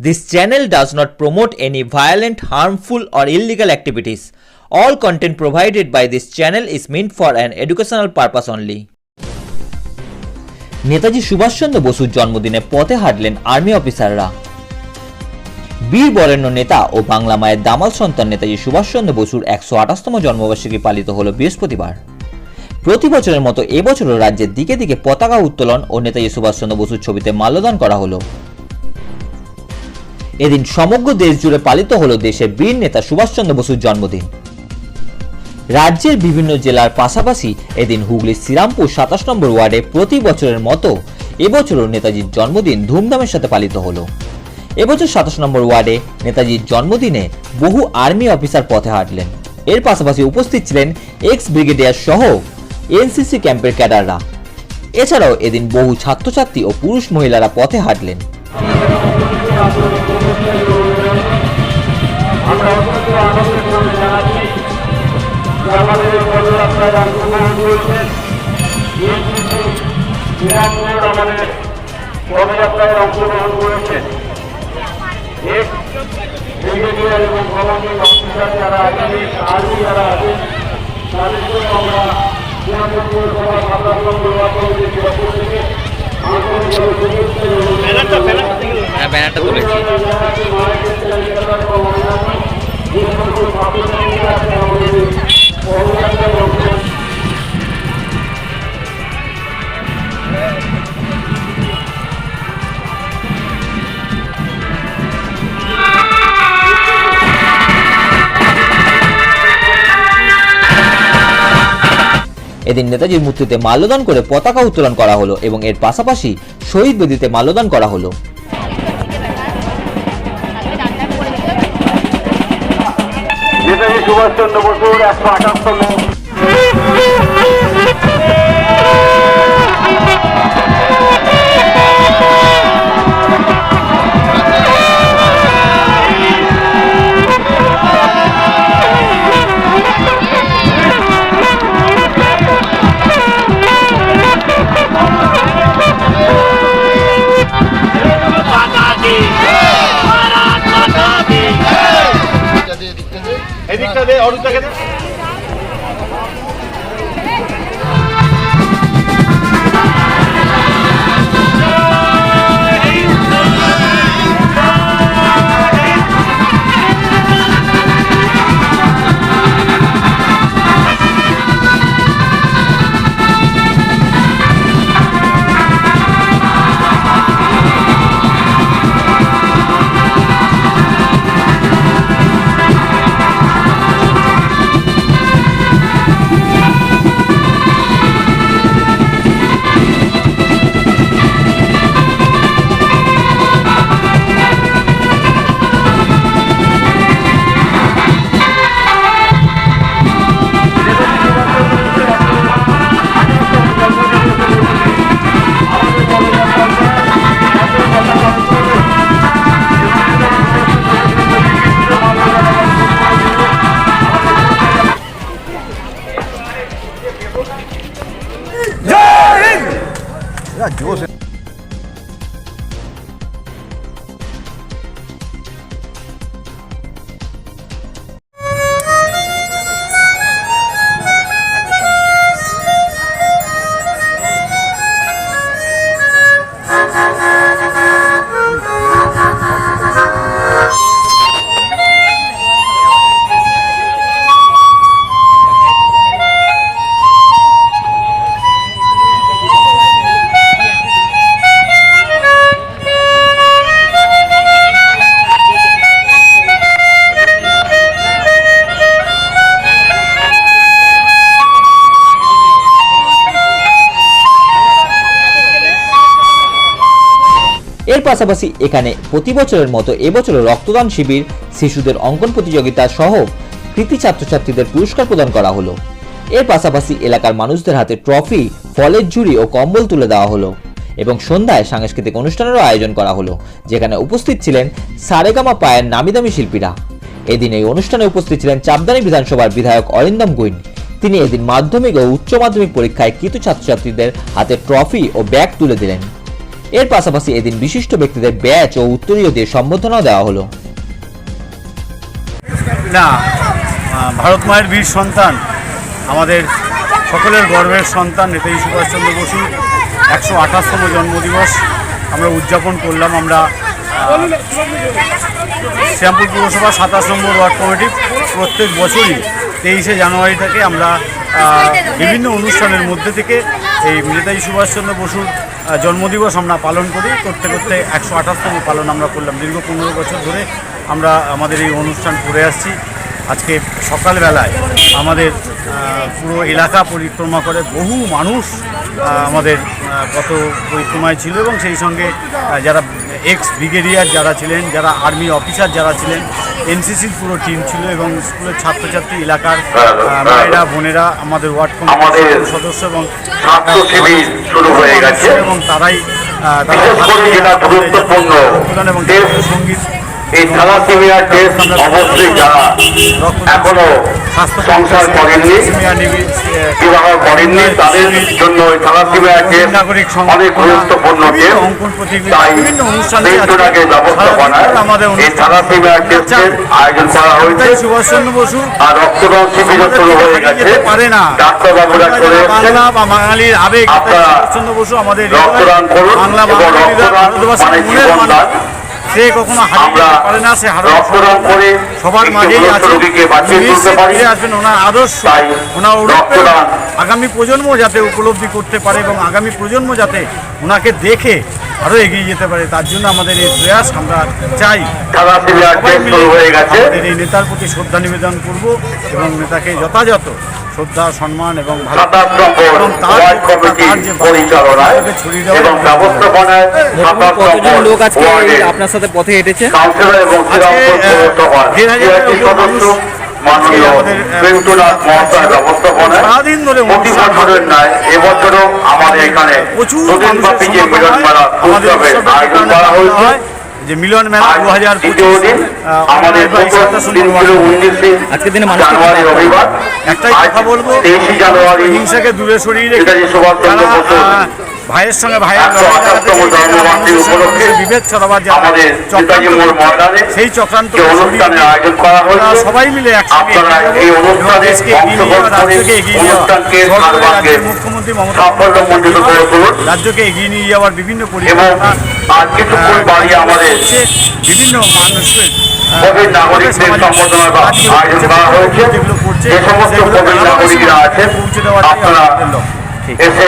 This channel does not promote any violent, harmful, or illegal activities. All content provided by this channel is meant for an educational purpose only. Netaji Subhash Chandra বসুর জন্মদিনে পথে হাঁটলেন army অফিসাররা বীর বরেণ্য নেতা ও বাংলা মায়ের দামাল সন্তান নেতাজি সুভাষচন্দ্র বসুর একশো আঠাশতম জন্মবার্ষিকী পালিত হলো বৃহস্পতিবার প্রতি বছরের মতো এবছরও রাজ্যের দিকে দিকে পতাকা উত্তোলন ও নেতাজি সুভাষচন্দ্র বসুর ছবিতে মাল্যদান করা হলো এদিন সমগ্র দেশ জুড়ে পালিত হল দেশের বীর নেতা সুভাষচন্দ্র বসুর জন্মদিন। রাজ্যের বিভিন্ন জেলার পাশাপাশি এদিন হুগলির শ্রীরামপুর সাতাশ নম্বর ওয়ার্ডে প্রতি বছরের মতো এবছরও নেতাজির জন্মদিন ধুমধামের সাথে পালিত হলো। এবছর সাতাশ নম্বর ওয়ার্ডে নেতাজির জন্মদিনে বহু আর্মি অফিসার পথে হাঁটলেন। এর পাশাপাশি উপস্থিত ছিলেন এক্স ব্রিগেডিয়ার সহ এনসিসি ক্যাম্পের ক্যাডাররা। এছাড়াও এদিন বহু ছাত্রছাত্রী ও পুরুষ মহিলারা পথে হাঁটলেন। পদযাত্রায় অংশগ্রহণ করেছেন শ্রীরামপুর আমাদের পদযাত্রায় অংশগ্রহণ করেছেন। এক ব্রিগেডিয়ার এবং কমান্ডিং অফিসার যারা আছেন আর্মি যারা আছেন, তাদের জন্য আমরা শ্রীরামপুর পৌরসভা এদিন নেতাজির মূর্তিতে মাল্যদান করে পতাকা উত্তোলন করা হলো এবং এর পাশাপাশি শহীদ বেদিতে মাল্যদান করা হলো। নেতাজি সুভাষচন্দ্র বসুর একশো আঠাশতম এদিকটা পাশাপাশি এখানে প্রতি বছরের মতো এবছরও রক্তদান শিবির, শিশুদের অঙ্কন প্রতিযোগিতা সহ কৃতি ছাত্রছাত্রীদের পুরস্কার প্রদান করা হলো। এর পাশাপাশি এলাকার মানুষদের হাতে ট্রফি, ফলের ঝুড়ি ও কম্বল তুলে দেওয়া হলো এবং সন্ধ্যায় সাংস্কৃতিক অনুষ্ঠানেরও আয়োজন করা হলো, যেখানে উপস্থিত ছিলেন সারেগামা পায়ের নামিদামি শিল্পীরা। এদিন এই অনুষ্ঠানে উপস্থিত ছিলেন চাপদানি বিধানসভার বিধায়ক অরিন্দম গুইন। তিনি এদিন মাধ্যমিক ও উচ্চ মাধ্যমিক পরীক্ষায় কৃত ছাত্রছাত্রীদের হাতে ট্রফি ও ব্যাগ তুলে দিলেন। এর পাশাপাশি এদিন বিশিষ্ট ব্যক্তিদের ব্যাচ ও উত্তরীয় দিয়ে সম্বোধনাও দেওয়া হলো। না ভারত মায়ের বীর সন্তান, আমাদের সকলের গর্বের সন্তান নেতাজি সুভাষচন্দ্র বসু, একশো আঠাশতম জন্মদিবস আমরা উদযাপন করলাম আমরা শ্যামপুর পুরসভা সাতাশ নম্বর ওয়ার্ড কমিটি। প্রত্যেক বছরই তেইশে জানুয়ারি থেকে আমরা বিভিন্ন অনুষ্ঠানের মধ্যে থেকে এই নেতাজি সুভাষচন্দ্র বসুর জন্মদিবস আমরা পালন করি। করতে করতে একশো আঠাশতম পালন আমরা করলাম। দীর্ঘ পনেরো বছর ধরে আমরা আমাদের এই অনুষ্ঠান করে আসছি। আজকে সকালবেলায় আমাদের পুরো এলাকা পরিক্রমা করে বহু মানুষ আমাদের গত পরিক্রমায় ছিল এবং সেই সঙ্গে যারা এক্স ব্রিগেডিয়ার যারা ছিলেন, যারা আর্মি অফিসার যারা ছিলেন এনসিসির পুরো টিম ছিল এবং স্কুলের ছাত্রছাত্রী এলাকার মায়েরা বোনেরা আমাদের ওয়ার্ড আমাদের কমিটির সদস্য এবং হয়ে তারাই এবং সংগীত এই থ্যালাসেমিয়ার টেস্ট অবশ্যই যারা এখনও সংসার করেননি বিবাহ করেননি তাদের জন্য এই থ্যালাসেমিয়ার টেস্ট অনেক গুরুত্বপূর্ণ তাই দেশজোড়াকে ব্যবস্থাপনায় এই থ্যালাসেমিয়ার টেস্টের আয়োজন করা হয়েছে। সুভাষচন্দ্র বসু আর রক্তদান শিবিরও শুরু হয়ে গেছে। ডাক্তারবাবুরা এসছেন। বাংলা বা বাঙালির আবেগ আপনারা সুভাষচন্দ্র বসু আমাদের রক্তদান করুন বাংলা বাঙালিরা ভারতবাসীর মানে মনের মানুষ। সে কখনো হারিয়ে পারে না সে করে সবার মাঝেই আছে ফিরে আসবেন ওনার আদর্শ। ওনার উড়ে আগামী প্রজন্ম যাতে উপলব্ধি করতে পারে এবং আগামী প্রজন্ম যাতে ওনাকে দেখে আরও এগিয়ে যেতে পারে তার জন্য আমাদের এই প্রয়াস আমরা চাই। হয়ে আমাদের এই নেতার প্রতি শ্রদ্ধা নিবেদন করব এবং নেতাকে যথাযথ শ্রদ্ধা সম্মান এবং লোক আজকে আপনার সাথে পথে হেঁটেছে? আজকে, আমাদের, সারাদিন ধরে এবছরও আমাদের এখানে প্রচুর মানুষের হয়। আমাদের উৎসবের আয়োজন করা হয়। যে মিলন মেলা দু হাজার আজকের দিনে মানুষকে একটাই কথা বলব তেইশে জানুয়ারি হিংসাকে দূরে সরিয়ে রেখে যারা, ভাইয়ের সঙ্গে ভাইয়ের সঙ্গে উপলক্ষে বিভেদ ছড়াবার মোড় সেই চক্রান্ত যে সবাই মিলে একসঙ্গে রাজ্যকে এগিয়ে রাজ্যের মুখ্যমন্ত্রী মমতা রাজ্যকে এগিয়ে নিয়ে যাওয়ার বিভিন্ন পরিকল্পনা বিভিন্ন মানুষের কোভিড নাগরিকদের সামাজিক আয়োজন করা হয়েছে। যে সমস্ত কোভিড নাগরিকরা আছেন আপনারা এসে